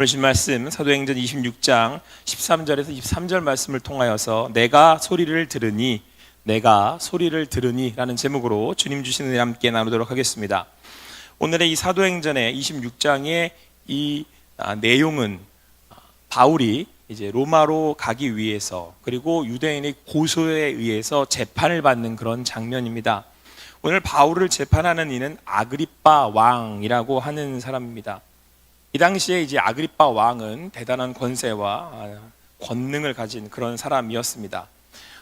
오늘 신 말씀 사도행전 26장 13절에서 23절 말씀을 통하여서 내가 소리를 들으니 내가 소리를 들으니라는 제목으로 주님 주시는 일 함께 나누도록 하겠습니다. 오늘의 이 사도행전의 26장의 이 아, 내용은 바울이 이제 로마로 가기 위해서 그리고 유대인의 고소에 의해서 재판을 받는 그런 장면입니다. 오늘 바울을 재판하는 이는 아그리빠 왕이라고 하는 사람입니다. 이 당시에 이제 아그리빠 왕은 대단한 권세와 아, 권능을 가진 그런 사람이었습니다.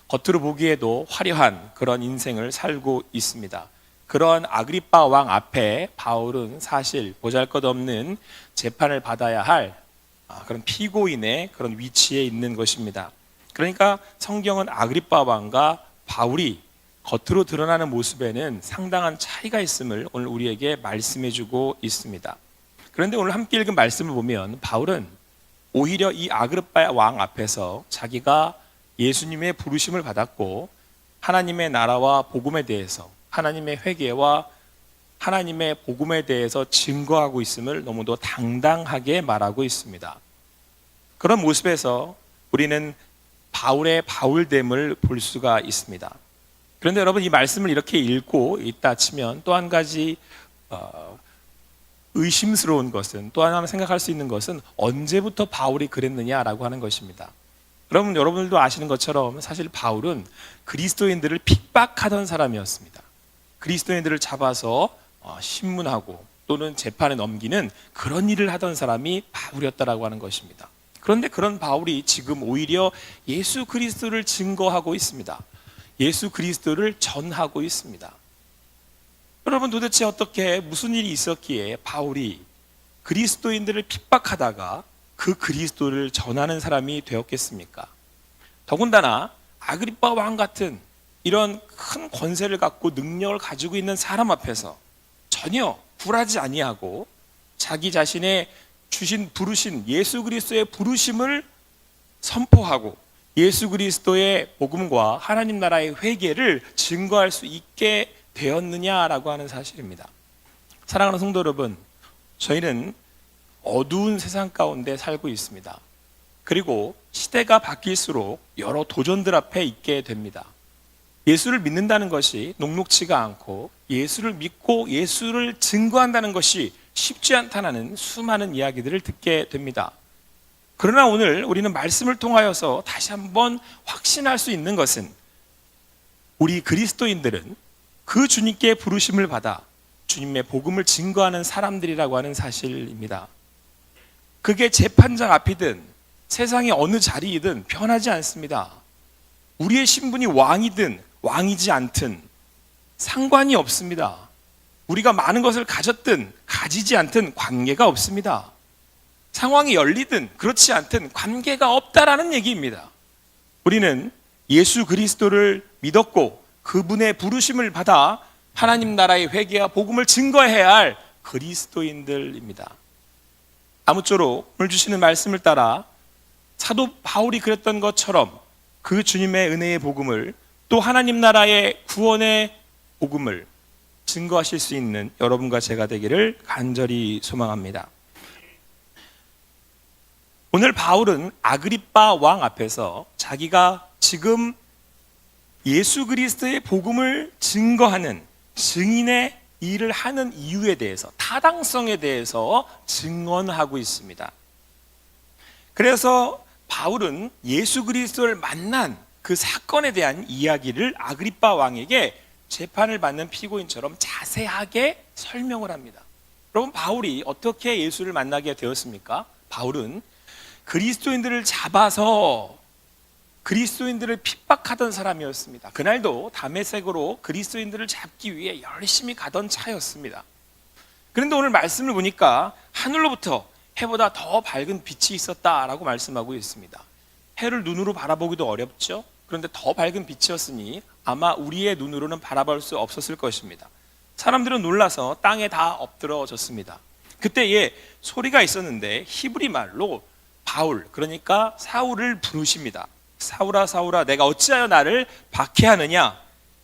겉으로 보기에도 화려한 그런 인생을 살고 있습니다. 그런 아그리빠 왕 앞에 바울은 사실 보잘것없는 재판을 받아야 할 아, 그런 피고인의 그런 위치에 있는 것입니다. 그러니까 성경은 아그리빠 왕과 바울이 겉으로 드러나는 모습에는 상당한 차이가 있음을 오늘 우리에게 말씀해 주고 있습니다. 그런데 오늘 함께 읽은 말씀을 보면 바울은 오히려 이 아그리빠 왕 앞에서 자기가 예수님의 부르심을 받았고 하나님의 나라와 복음에 대해서 하나님의 회개와 하나님의 복음에 대해서 증거하고 있음을 너무도 당당하게 말하고 있습니다. 그런 모습에서 우리는 바울의 바울됨을 볼 수가 있습니다. 그런데 여러분 이 말씀을 이렇게 읽고 있다 치면 또 한 가지 어, 의심스러운 것은 또 하나 생각할 수 있는 것은 언제부터 바울이 그랬느냐라고 하는 것입니다. 여러분 여러분들도 아시는 것처럼 사실 바울은 그리스도인들을 핍박하던 사람이었습니다. 그리스도인들을 잡아서 어, 신문하고 또는 재판에 넘기는 그런 일을 하던 사람이 바울이었다라고 하는 것입니다. 그런데 그런 바울이 지금 오히려 예수 그리스도를 증거하고 있습니다. 예수 그리스도를 전하고 있습니다. 여러분 도대체 어떻게 무슨 일이 있었기에 바울이 그리스도인들을 핍박하다가 그 그리스도를 전하는 사람이 되었겠습니까? 더군다나 아그리빠 왕 같은 이런 큰 권세를 갖고 능력을 가지고 있는 사람 앞에서 전혀 굴하지 아니하고 자기 자신의 주신 부르신 예수 그리스도의 부르심을 선포하고 예수 그리스도의 복음과 하나님 나라의 회개를 증거할 수 있게 되었느냐라고 하는 사실입니다. 사랑하는 성도 여러분, 저희는 어두운 세상 가운데 살고 있습니다. 그리고 시대가 바뀔수록 여러 도전들 앞에 있게 됩니다. 예수를 믿는다는 것이 녹록치가 않고 예수를 믿고 예수를 증거한다는 것이 쉽지 않다는 수많은 이야기들을 듣게 됩니다. 그러나 오늘 우리는 말씀을 통하여서 다시 한번 확신할 수 있는 것은 우리 그리스도인들은 그 주님께 부르심을 받아 주님의 복음을 증거하는 사람들이라고 하는 사실입니다. 그게 재판장 앞이든 세상의 어느 자리이든 변하지 않습니다. 우리의 신분이 왕이든 왕이지 않든 상관이 없습니다. 우리가 많은 것을 가졌든 가지지 않든 관계가 없습니다. 상황이 열리든 그렇지 않든 관계가 없다라는 얘기입니다. 우리는 예수 그리스도를 믿었고 그분의 부르심을 받아 하나님 나라의 회개와 복음을 증거해야 할 그리스도인들입니다. 아무쪼록 오늘 주시는 말씀을 따라 사도 바울이 그랬던 것처럼 그 주님의 은혜의 복음을 또 하나님 나라의 구원의 복음을 증거하실 수 있는 여러분과 제가 되기를 간절히 소망합니다. 오늘 바울은 아그리빠 왕 앞에서 자기가 지금 예수 그리스도의 복음을 증거하는 증인의 일을 하는 이유에 대해서 타당성에 대해서 증언하고 있습니다. 그래서 바울은 예수 그리스도를 만난 그 사건에 대한 이야기를 아그리빠 왕에게 재판을 받는 피고인처럼 자세하게 설명을 합니다. 여러분 바울이 어떻게 예수를 만나게 되었습니까? 바울은 그리스도인들을 잡아서 그리스도인들을 핍박하던 사람이었습니다. 그날도 담에색으로 그리스도인들을 잡기 위해 열심히 가던 차였습니다. 그런데 오늘 말씀을 보니까 하늘로부터 해보다 더 밝은 빛이 있었다라고 말씀하고 있습니다. 해를 눈으로 바라보기도 어렵죠. 그런데 더 밝은 빛이었으니 아마 우리의 눈으로는 바라볼 수 없었을 것입니다. 사람들은 놀라서 땅에 다 엎드러졌습니다. 그때에 소리가 있었는데 히브리 말로 바울 그러니까 사울을 부르십니다. 사울아 사울아 내가 어찌하여 나를 박해하느냐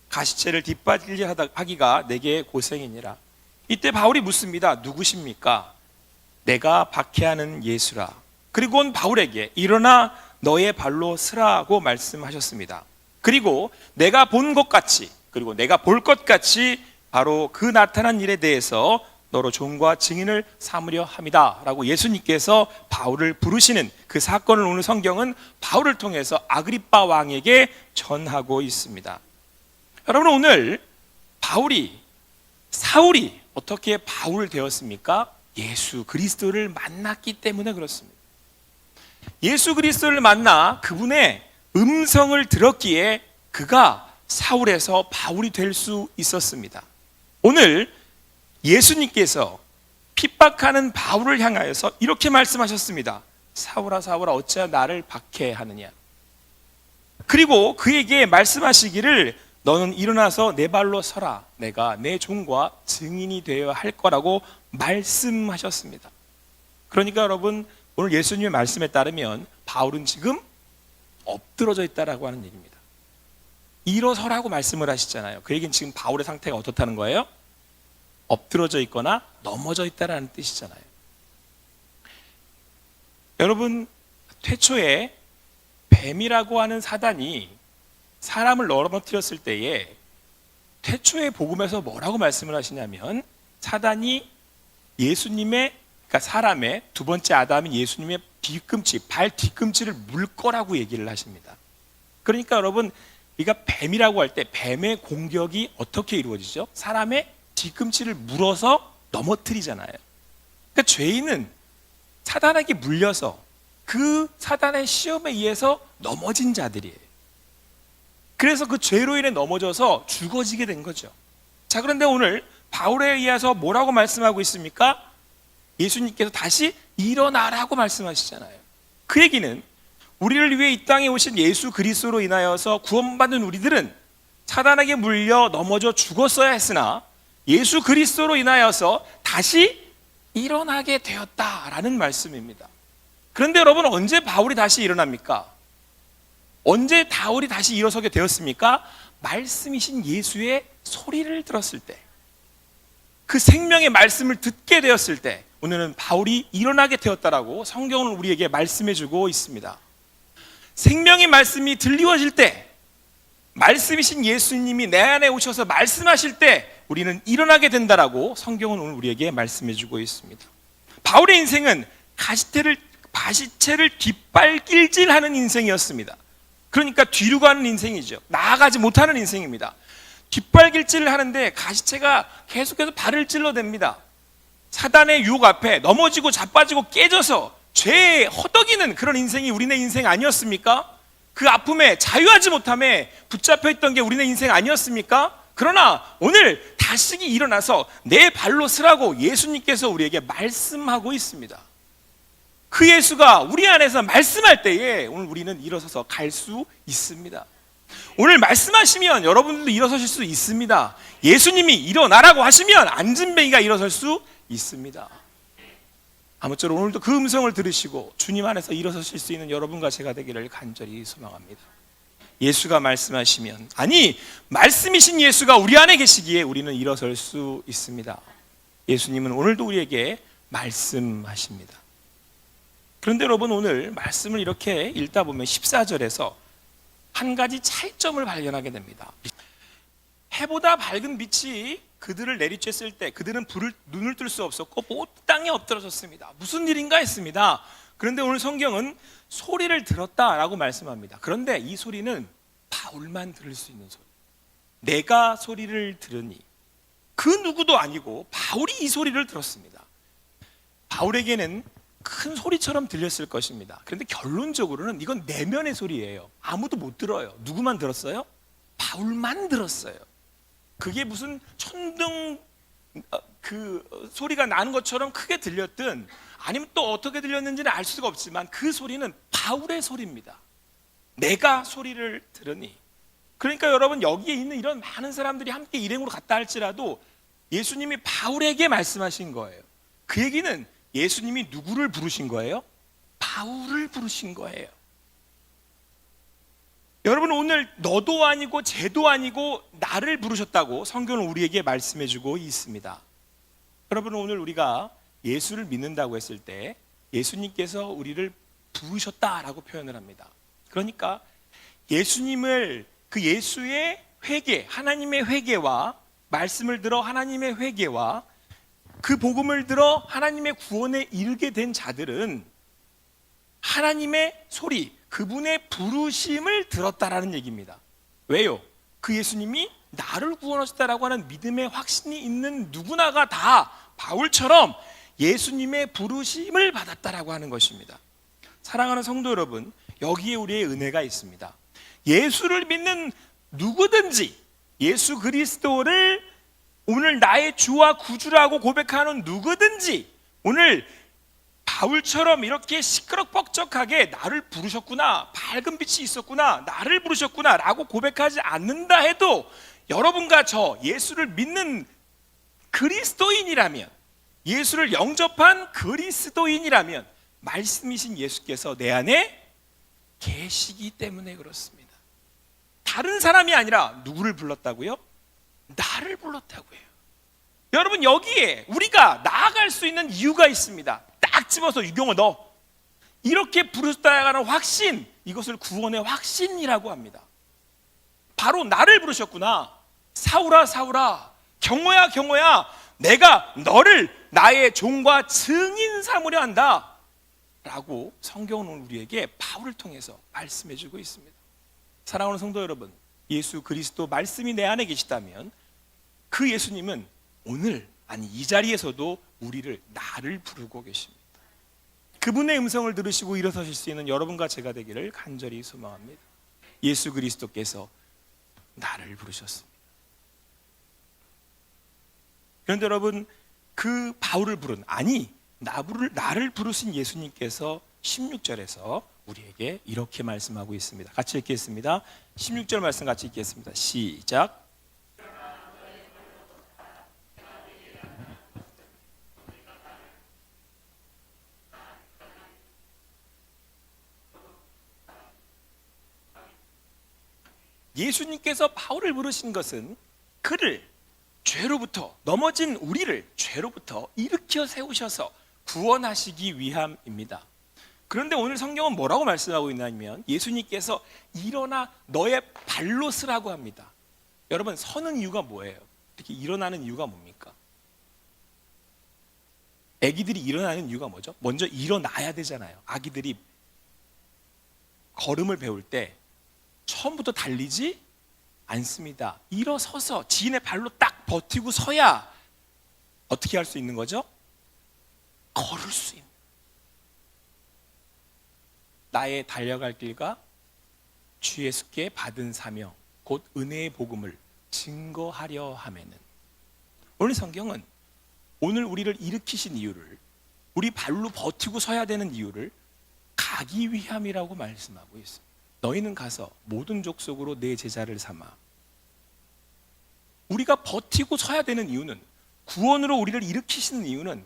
가시체를 뒷받리 하기가 내게 고생이니라. 이때 바울이 묻습니다. 누구십니까? 내가 박해하는 예수라. 그리고 온 바울에게 일어나 너의 발로 서라고 말씀하셨습니다. 그리고 내가 본 것 같이 그리고 내가 볼 것 같이 바로 그 나타난 일에 대해서 너로 종과 증인을 삼으려 함이다라고 예수님께서 바울을 부르시는 그 사건을 오늘 성경은 바울을 통해서 아그리빠 왕에게 전하고 있습니다. 여러분 오늘 바울이 사울이 어떻게 바울 되었습니까? 예수 그리스도를 만났기 때문에 그렇습니다. 예수 그리스도를 만나 그분의 음성을 들었기에 그가 사울에서 바울이 될 수 있었습니다. 오늘 예수님께서 핍박하는 바울을 향하여서 이렇게 말씀하셨습니다. 사울아 사울아 어찌하여 나를 박해하느냐. 그리고 그에게 말씀하시기를 너는 일어나서 내 발로 서라. 내가 내 종과 증인이 되어야 할 거라고 말씀하셨습니다. 그러니까 여러분 오늘 예수님의 말씀에 따르면 바울은 지금 엎드러져 있다라고 하는 얘기입니다. 일어서라고 말씀을 하시잖아요. 그 얘기는 지금 바울의 상태가 어떻다는 거예요? 엎드러져 있거나 넘어져 있다라는 뜻이잖아요. 여러분 태초에 뱀이라고 하는 사단이 사람을 넘어뜨렸을 때에 태초의 복음에서 뭐라고 말씀을 하시냐면 사단이 예수님의 그러니까 사람의 두 번째 아담인 예수님의 뒤꿈치, 발 뒤꿈치를 물 거라고 얘기를 하십니다. 그러니까 여러분 우리가 뱀이라고 할 때 뱀의 공격이 어떻게 이루어지죠? 사람의 뒤꿈치를 물어서 넘어뜨리잖아요. 그러니까 죄인은 사단에게 물려서 그 사단의 시험에 의해서 넘어진 자들이에요. 그래서 그 죄로 인해 넘어져서 죽어지게 된 거죠. 자, 그런데 오늘 바울에 의해서 뭐라고 말씀하고 있습니까? 예수님께서 다시 일어나라고 말씀하시잖아요. 그 얘기는 우리를 위해 이 땅에 오신 예수 그리스도로 인하여서 구원받는 우리들은 사단에게 물려 넘어져 죽었어야 했으나 예수 그리스도로 인하여서 다시 일어나게 되었다라는 말씀입니다. 그런데 여러분 언제 바울이 다시 일어납니까? 언제 바울이 다시 일어서게 되었습니까? 말씀이신 예수의 소리를 들었을 때, 그 생명의 말씀을 듣게 되었을 때, 오늘은 바울이 일어나게 되었다라고 성경은 우리에게 말씀해 주고 있습니다. 생명의 말씀이 들리워질 때, 말씀이신 예수님이 내 안에 오셔서 말씀하실 때, 우리는 일어나게 된다라고 성경은 오늘 우리에게 말씀해 주고 있습니다. 바울의 인생은 가시태를 바시채를 뒷발길질하는 인생이었습니다. 그러니까 뒤로 가는 인생이죠. 나아가지 못하는 인생입니다. 뒷발길질을 하는데 가시채가 계속해서 발을 찔러댑니다. 사단의 유혹 앞에 넘어지고 자빠지고 깨져서 죄에 허덕이는 그런 인생이 우리네 인생 아니었습니까? 그 아픔에 자유하지 못함에 붙잡혀 있던 게 우리네 인생 아니었습니까? 그러나 오늘 다시 일어나서 내 발로 서라고 예수님께서 우리에게 말씀하고 있습니다. 그 예수가 우리 안에서 말씀할 때에 오늘 우리는 일어서서 갈 수 있습니다. 오늘 말씀하시면 여러분들도 일어서실 수 있습니다. 예수님이 일어나라고 하시면 안진뱅이가 일어설 수 있습니다. 아무쪼록 오늘도 그 음성을 들으시고 주님 안에서 일어서실 수 있는 여러분과 제가 되기를 간절히 소망합니다. 예수가 말씀하시면 아니 말씀이신 예수가 우리 안에 계시기에 우리는 일어설 수 있습니다. 예수님은 오늘도 우리에게 말씀하십니다. 그런데 여러분 오늘 말씀을 이렇게 읽다 보면 14절에서 한 가지 차이점을 발견하게 됩니다. 해보다 밝은 빛이 그들을 내리쬐을 때 그들은 불을 눈을 뜰 수 없었고 못 땅에 엎드러졌습니다. 무슨 일인가 했습니다. 그런데 오늘 성경은 소리를 들었다라고 말씀합니다. 그런데 이 소리는 바울만 들을 수 있는 소리. 내가 소리를 들으니 그 누구도 아니고 바울이 이 소리를 들었습니다. 바울에게는 큰 소리처럼 들렸을 것입니다. 그런데 결론적으로는 이건 내면의 소리예요. 아무도 못 들어요. 누구만 들었어요? 바울만 들었어요. 그게 무슨 천둥 어, 그 소리가 나는 것처럼 크게 들렸든 아니면 또 어떻게 들렸는지는 알 수가 없지만 그 소리는 바울의 소리입니다. 내가 소리를 들으니. 그러니까 여러분 여기에 있는 이런 많은 사람들이 함께 일행으로 갔다 할지라도 예수님이 바울에게 말씀하신 거예요. 그 얘기는 예수님이 누구를 부르신 거예요? 바울을 부르신 거예요. 여러분 오늘 너도 아니고 쟤도 아니고 나를 부르셨다고 성경은 우리에게 말씀해 주고 있습니다. 여러분 오늘 우리가 예수를 믿는다고 했을 때 예수님께서 우리를 부르셨다라고 표현을 합니다. 그러니까 예수님을 그 예수의 회개, 하나님의 회개와 말씀을 들어 하나님의 회개와 그 복음을 들어 하나님의 구원에 이르게 된 자들은 하나님의 소리, 그분의 부르심을 들었다라는 얘기입니다. 왜요? 그 예수님이 나를 구원하셨다라고 하는 믿음의 확신이 있는 누구나가 다 바울처럼 예수님의 부르심을 받았다라고 하는 것입니다. 사랑하는 성도 여러분, 여기에 우리의 은혜가 있습니다. 예수를 믿는 누구든지 예수 그리스도를 오늘 나의 주와 구주라고 고백하는 누구든지 오늘 바울처럼 이렇게 시끄럽벅적하게 나를 부르셨구나 밝은 빛이 있었구나 나를 부르셨구나 라고 고백하지 않는다 해도 여러분과 저 예수를 믿는 그리스도인이라면 예수를 영접한 그리스도인이라면 말씀이신 예수께서 내 안에 계시기 때문에 그렇습니다 다른 사람이 아니라 누구를 불렀다고요? 나를 불렀다고 해요. 여러분 여기에 우리가 나아갈 수 있는 이유가 있습니다. 딱 집어서 유경을 넣어. 이렇게 부르셨다는 확신, 이것을 구원의 확신이라고 합니다. 바로 나를 부르셨구나. 사울아 사울아, 경호야 경호야, 내가 너를 나의 종과 증인 삼으려 한다. 라고 성경은 우리에게 바울을 통해서 말씀해 주고 있습니다. 사랑하는 성도 여러분, 예수 그리스도 말씀이 내 안에 계시다면 그 예수님은 오늘 아니 이 자리에서도 우리를 나를 부르고 계십니다. 그분의 음성을 들으시고 일어서실 수 있는 여러분과 제가 되기를 간절히 소망합니다. 예수 그리스도께서 나를 부르셨습니다. 그런데 여러분 그 바울을 부른 아니 나를 나를 부르신 예수님께서 16절에서 우리에게 이렇게 말씀하고 있습니다. 같이 읽겠습니다. 16절 말씀 같이 읽겠습니다. 시작. 예수님께서 바울을 부르신 것은 그를 죄로부터 넘어진 우리를 죄로부터 일으켜 세우셔서 구원하시기 위함입니다. 그런데 오늘 성경은 뭐라고 말씀하고 있냐면 예수님께서 일어나 너의 발로 쓰라고 합니다. 여러분 서는 이유가 뭐예요? 이렇게 일어나는 이유가 뭡니까? 아기들이 일어나는 이유가 뭐죠? 먼저 일어나야 되잖아요. 아기들이 걸음을 배울 때 처음부터 달리지 않습니다. 일어서서 지인의 발로 딱 버티고 서야 어떻게 할 수 있는 거죠? 걸을 수 있는. 나의 달려갈 길과 주 예수께 받은 사명, 곧 은혜의 복음을 증거하려 하면은 오늘 성경은 오늘 우리를 일으키신 이유를 우리 발로 버티고 서야 되는 이유를 가기 위함이라고 말씀하고 있습니다. 너희는 가서 모든 족속으로 내 제자를 삼아. 우리가 버티고 서야 되는 이유는 구원으로 우리를 일으키시는 이유는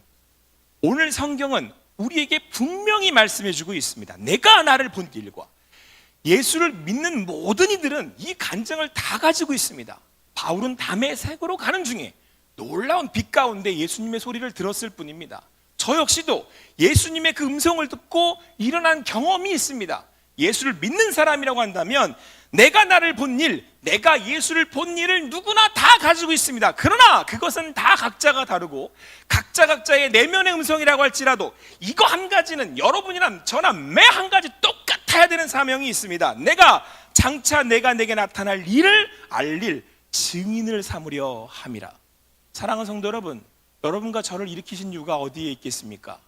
오늘 성경은 우리에게 분명히 말씀해 주고 있습니다. 내가 나를 본 길과 예수를 믿는 모든 이들은 이 간증을 다 가지고 있습니다. 바울은 담의 색으로 가는 중에 놀라운 빛 가운데 예수님의 소리를 들었을 뿐입니다. 저 역시도 예수님의 그 음성을 듣고 일어난 경험이 있습니다. 예수를 믿는 사람이라고 한다면 내가 나를 본 일, 내가 예수를 본 일을 누구나 다 가지고 있습니다. 그러나 그것은 다 각자가 다르고 각자 각자의 내면의 음성이라고 할지라도 이거 한 가지는 여러분이나 저나 매 한 가지 똑같아야 되는 사명이 있습니다. 내가 장차 내가 내게 나타날 일을 알릴 증인을 삼으려 함이라. 사랑하는 성도 여러분, 여러분과 저를 일으키신 이유가 어디에 있겠습니까?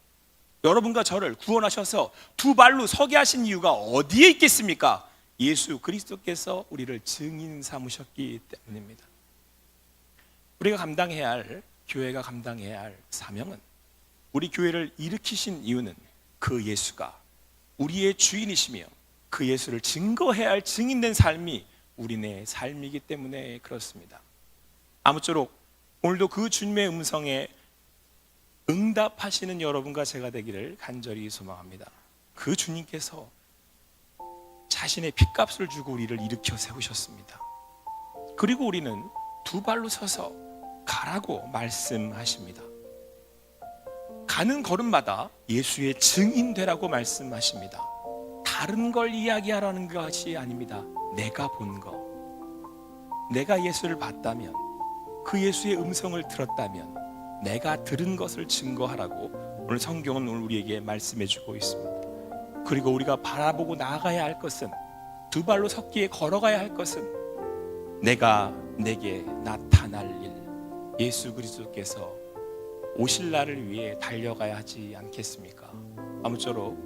여러분과 저를 구원하셔서 두 발로 서게 하신 이유가 어디에 있겠습니까? 예수 그리스도께서 우리를 증인 삼으셨기 때문입니다. 우리가 감당해야 할 교회가 감당해야 할 사명은 우리 교회를 일으키신 이유는 그 예수가 우리의 주인이시며 그 예수를 증거해야 할 증인된 삶이 우리네 삶이기 때문에 그렇습니다. 아무쪼록 오늘도 그 주님의 음성에 응답하시는 여러분과 제가 되기를 간절히 소망합니다. 그 주님께서 자신의 핏값을 주고 우리를 일으켜 세우셨습니다. 그리고 우리는 두 발로 서서 가라고 말씀하십니다. 가는 걸음마다 예수의 증인 되라고 말씀하십니다. 다른 걸 이야기하라는 것이 아닙니다. 내가 본 거. 내가 예수를 봤다면 그 예수의 음성을 들었다면 내가 들은 것을 증거하라고 오늘 성경은 오늘 우리에게 말씀해 주고 있습니다. 그리고 우리가 바라보고 나아가야 할 것은 두 발로 섰기에 걸어가야 할 것은 내가 내게 나타날 일 예수 그리스도께서 오실 날을 위해 달려가야 하지 않겠습니까? 아무쪼록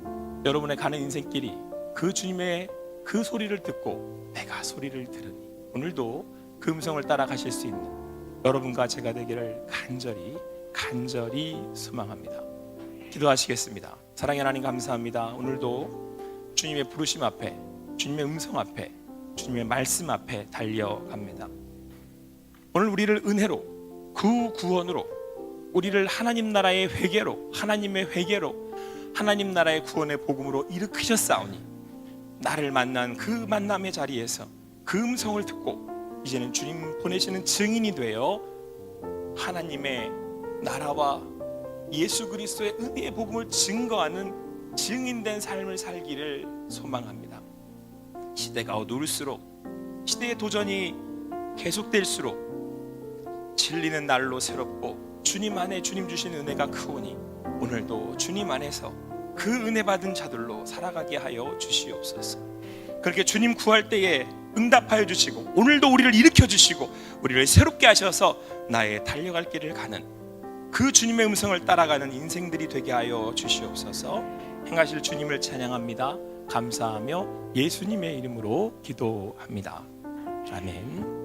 여러분의 가는 인생길이 그 주님의 그 소리를 듣고 내가 소리를 들으니 오늘도 그 음성을 따라 가실 수 있는 여러분과 제가 되기를 간절히 간절히 소망합니다. 기도하시겠습니다. 사랑의 하나님 감사합니다. 오늘도 주님의 부르심 앞에 주님의 음성 앞에 주님의 말씀 앞에 달려갑니다. 오늘 우리를 은혜로 그 구원으로 우리를 하나님 나라의 회개로 하나님의 회개로 하나님 나라의 구원의 복음으로 일으키셨사오니 나를 만난 그 만남의 자리에서 그 음성을 듣고 이제는 주님 보내시는 증인이 되어 하나님의 나라와 예수 그리스도의 은혜의 복음을 증거하는 증인된 삶을 살기를 소망합니다. 시대가 어두울수록 시대의 도전이 계속될수록 진리는 날로 새롭고 주님 안에 주님 주신 은혜가 크오니 오늘도 주님 안에서 그 은혜 받은 자들로 살아가게 하여 주시옵소서. 그렇게 주님 구할 때에 응답하여 주시고 오늘도 우리를 일으켜 주시고 우리를 새롭게 하셔서 나의 달려갈 길을 가는 그 주님의 음성을 따라가는 인생들이 되게 하여 주시옵소서. 행하실 주님을 찬양합니다. 감사하며 예수님의 이름으로 기도합니다. 아멘.